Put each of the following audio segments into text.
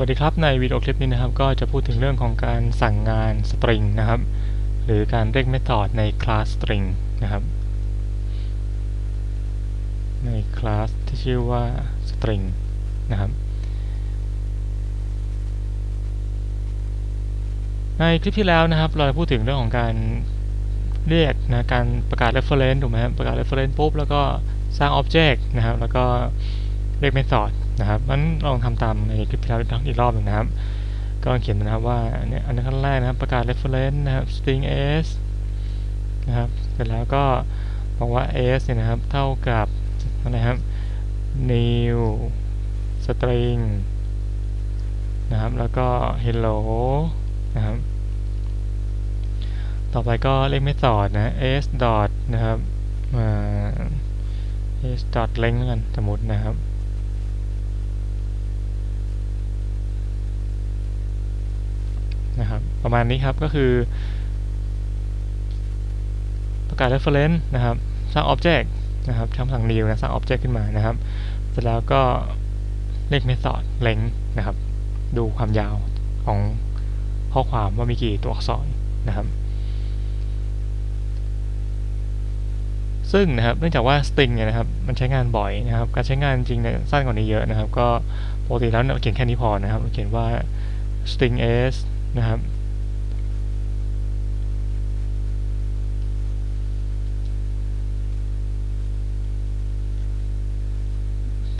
วัสดีครับ ในวิดีโอคลิปนี้นะครับ ก็จะพูดถึงเรื่องของการสั่งงานสตริงนะครับ หรือการเรียกเมธอดในคลาสสตริงนะครับ ในคลาสที่ชื่อว่าสตริงนะครับ ในคลิปที่แล้วนะครับ เราพูดถึงเรื่องของการเรียกนะการประกาศ reference ถูกไหมครับประกาศ reference ปุ๊บแล้วก็สร้าง object นะครับ แล้วก็เรียก method นะครับมันลองทำตามในคลิปที่แล้วอีกรอบหนึ่งนะครับ ก็เขียนนะครับว่าเนี่ยอันนี้ขั้นแรกนะครับประกาศ reference นะครับ string s นะครับเสร็จแล้วก็บอกว่า s เนี่ยนะครับเท่ากับอะไรครับ new string นะครับแล้วก็ hello นะครับต่อไปก็เรียก method นะ s dot นะครับ s dot length แล้วกันสมมตินะครับ นะครับ ประมาณนี้ครับก็คือ ประกาศ reference นะครับ สร้าง object นะครับช้คำสั่ง new นะสร้าง object ขึ้นมานะครับ เสร็จแล้วก็เรียก method length นะครับ ดูความยาวของข้อความว่ามีกี่ตัวอักษรนะครับ ซึ่งนะครับเนื่องจากว่า string เนี่ยนะครับมันใช้งานบ่อยนะครับ การใช้งานจริงเนี่ยสั้นกว่านี้เยอะนะครับ ก็ปกติแล้วเราเขียนแค่นี้พอนะครับเราเขียนว่า string s นะครับ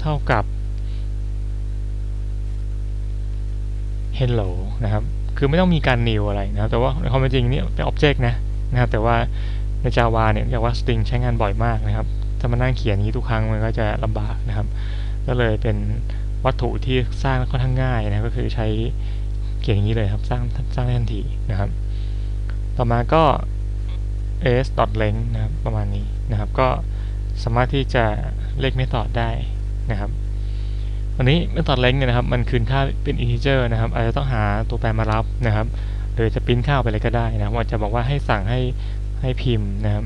เท่ากับ hello นะครับ คือไม่ต้องมีการ new อะไรนะครับ แต่ว่าในความเป็นจริงเนี่ยเป็น object นะนะครับ แต่ว่าใน Java เนี่ยเรียกว่า string ใช้งานบ่อยมากนะครับ ถ้ามานั่งเขียนนี้ทุกครั้งมันก็จะลำบากนะครับ ก็เลยเป็นวัตถุที่สร้างค่อนข้างง่ายนะ ก็คือใช้ เขียนอย่างนี้เลยครับ สร้างสร้างได้ทันทีนะครับ ต่อมาก็ s length นะครับประมาณนี้นะครับ ก็สามารถที่จะเรียก method ได้นะครับวันนี้ method length เนี่ยนะครับมันคืนค่าเป็น integer นะครับอาจจะต้องหาตัวแปรมารับนะครับหรือจะพิมพ์ค่าวไปเลยก็ได้นะครับอาจจะบอกว่าให้สั่งให้ให้พิมพ์นะครับ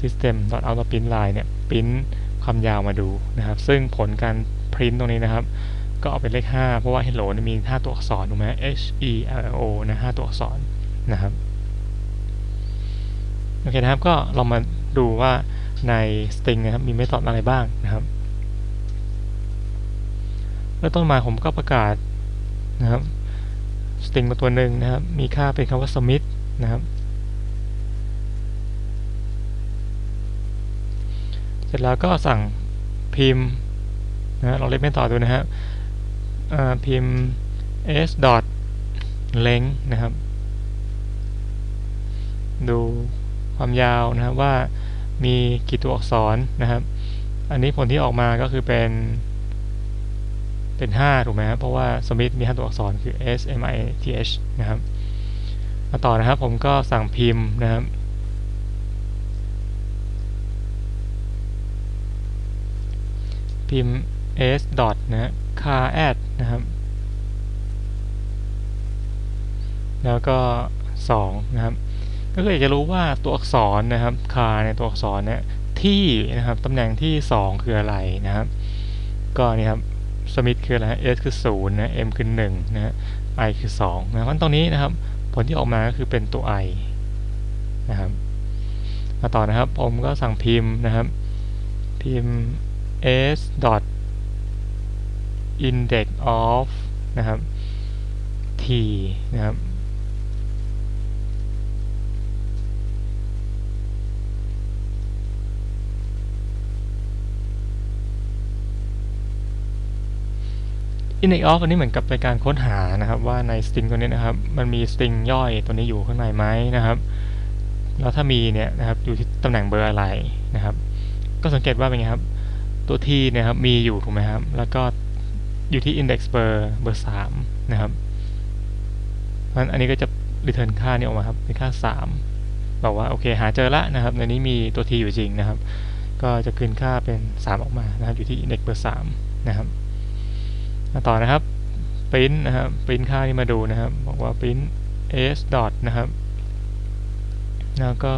system out print line เนี่ยพิมพ์ความยาวมาดูนะครับ ซึ่งผลการพิมพ์ตรงนี้นะครับ ก็เอาเป็นเลข 5 เพราะว่า hello มี 5 ตัวอักษรถูกไหม h e l o นะ5ตัวอักษรนะครับโอเคนะครับก็เรามาดูว่าใน string นะครับมีเมธอดอะไรบ้างนะครับเริ่มต้นมาผมก็ประกาศนะครับ string มาตัวหนึ่งนะครับ มีค่าเป็นคำว่า submit นะครับเสร็จแล้วก็สั่งพิมพ์นะเราเล่นไม่ต่อดูนะครับ พิมพ์ s dot length นะครับ ดูความยาวนะครับว่ามีกี่ตัวอักษรนะครับ อันนี้ผลที่ออกมาก็คือเป็นเป็น 5 ถูกไหมครับเพราะว่า Smith มี 5 ตัวอักษรคือ S M I T H นะครับมาต่อนะครับผมก็สั่งพิมพ์นะครับ พิมพ์ s dot นะ car add นะครับ แล้วก็2นะครับ ก็คืออยากจะรู้ว่าตัวอักษรนะครับ car ในตัวอักษรเนี่ยที่นะครับตำแหน่งที่ 2 คืออะไรนะครับ ก็นี่ครับ smith คืออะไร s คือ0นะ m คือ1นะฮะ i คือ2นะเพราะตรงนี้นะครับ ผลที่ออกมาก็คือเป็นตัว i นะครับมาต่อนะครับผมก็สั่งพิมพ์นะครับ พิมพ์ s dot index of นะครับ t นะครับ index of อันนี้เหมือนกับเป็นการค้นหานะครับว่าใน string ตัวนี้นะครับมันมี string ย่อยตัวนี้อยู่ข้างในไหมนะครับแล้วถ้ามีเนี่ยนะครับอยู่ที่ตำแหน่งเบอร์อะไรนะครับ ก็สังเกตว่าเป็นไงครับตัว t เนี่ยครับมีอยู่ถูกไหมครับแล้วก็ อยู่ที่ index เบอร์เบอร์3นะครับเพราะอันนี้ก็จะ return ค่านี้ออกมาครับเป็นค่า 3 บอกว่าโอเคหาเจอละนะครับ ในนี้มีตัว t อยู่จริงนะครับ ก็จะคืนค่าเป็น 3 ออกมานะครับ อยู่ที่ index เบอร์3นะครับมาต่อนะครับ print นะครับ print ค่านี้มาดูนะครับ บอกว่า print s dot นะครับ แล้วก็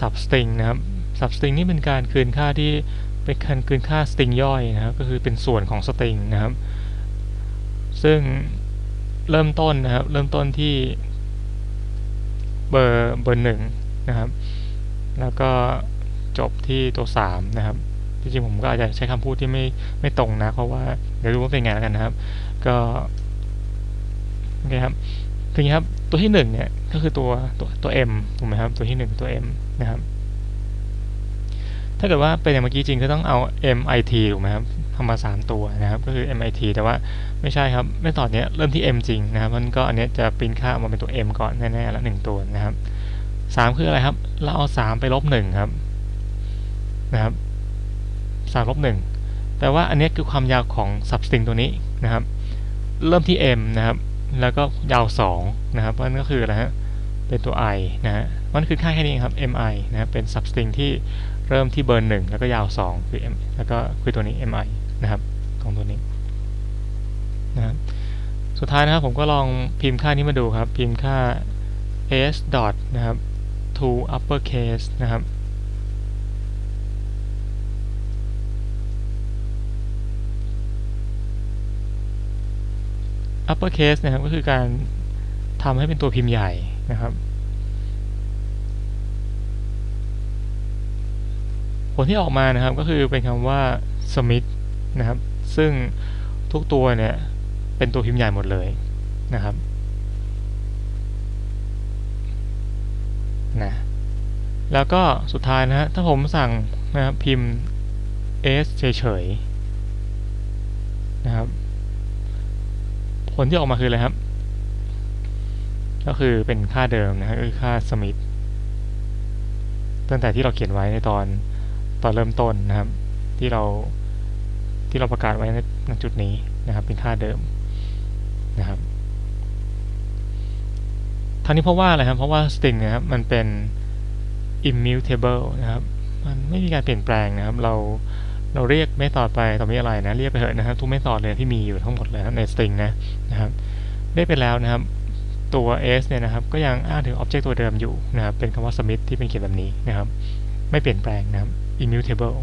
substring นะครับ substring นี่เป็นการคืนค่าที่ เป็นการคืนค่า string ย่อยนะครับก็คือเป็นส่วนของ string นะครับ ซึ่งเริ่มต้นนะครับ เริ่มต้นที่เบอร์เบอร์หนึ่งนะครับ แล้วก็จบที่ตัวสามนะครับจริงๆผมก็อาจจะใช้คำพูดที่ไม่ไม่ตรงนะ เพราะว่าเดี๋ยวดูว่าเป็นไงแล้วกันนะครับ ก็โอเคครับคืออย่างนี้ครับตัวที่หนึ่งเนี่ยก็คือตัวตัวตัว M ถูกไหมครับตัวที่หนึ่งตัว M นะครับ ถ้าเกิดว่าเป็นอย่างเมื่อกี้จริงก็ต้องเอา MIT ถูกไหมครับทำมา 3 ตัวนะครับก็คือ MIT แต่ว่าไม่ใช่ครับไม่ตอดเนี้ยเริ่มที่ M จริงนะครับมันก็อันเนี้ยจะปริ้นค่ามาเป็นตัว M ก่อนแน่ๆแล้วหนึ่งตัวนะครับสามคืออะไรครับ เราเอาสามไปลบหนึ่งครับนะครับสามลบหนึ่งแปลว่าอันเนี้ยคือความยาวของ substring ตัวนี้นะครับ เริ่มที่ M นะครับ แล้วก็ยาว 2 นะครับมันก็คืออะไรฮะเป็นตัว i นะฮะมันคือค่าแค่นี้ครับ mi นะครับเป็น substring ที่ เริ่มที่เบอร์หนึ่งแล้วก็ยาว 2 คือ m แล้วก็คือตัวนี้ mi นะครับของตัวนี้นะครับสุดท้ายนะครับผมก็ลองพิมพ์ค่านี้มาดูครับ พิมพ์ค่า s dot นะครับ to uppercase นะครับ uppercase นะครับก็คือการทำให้เป็นตัวพิมพ์ใหญ่นะครับ ผลที่ออกมานะครับก็คือเป็นคำว่า Smith นะครับ ซึ่งทุกตัวเนี่ยเป็นตัวพิมพ์ใหญ่หมดเลยนะครับนะแล้วก็สุดท้ายนะฮะถ้าผมสั่งนะครับพิมพ์ s เฉยๆนะครับ ผลที่ออกมาคืออะไรครับ ก็คือเป็นค่าเดิมนะฮะคือค่าสมิธตั้งแต่ที่เราเขียนไว้ในตอน ตอนเริ่มต้นนะครับ ที่เราที่เราประกาศไว้ในจุดนี้นะครับ เป็นค่าเดิมนะครับทั้งนี้เพราะว่าอะไรครับ เพราะว่า string นะครับมันเป็น immutable นะครับ มันไม่มีการเปลี่ยนแปลงนะครับ เราเราเรียกไม่ต่อไปต่อไม่อะไรนะ เรียกไปเถอะนะครับ ทุกไม่ต่อเลยที่มีอยู่ทั้งหมดเลยใน string นะนะครับเรียกไปแล้วนะครับ ตัว s เนี่ยนะครับ ก็ยังอ้างถึง object ตัวเดิมอยู่นะครับ เป็นคำว่า submit ที่เป็นเขียนแบบนี้นะครับ ไม่เปลี่ยนแปลงนะครับ immutable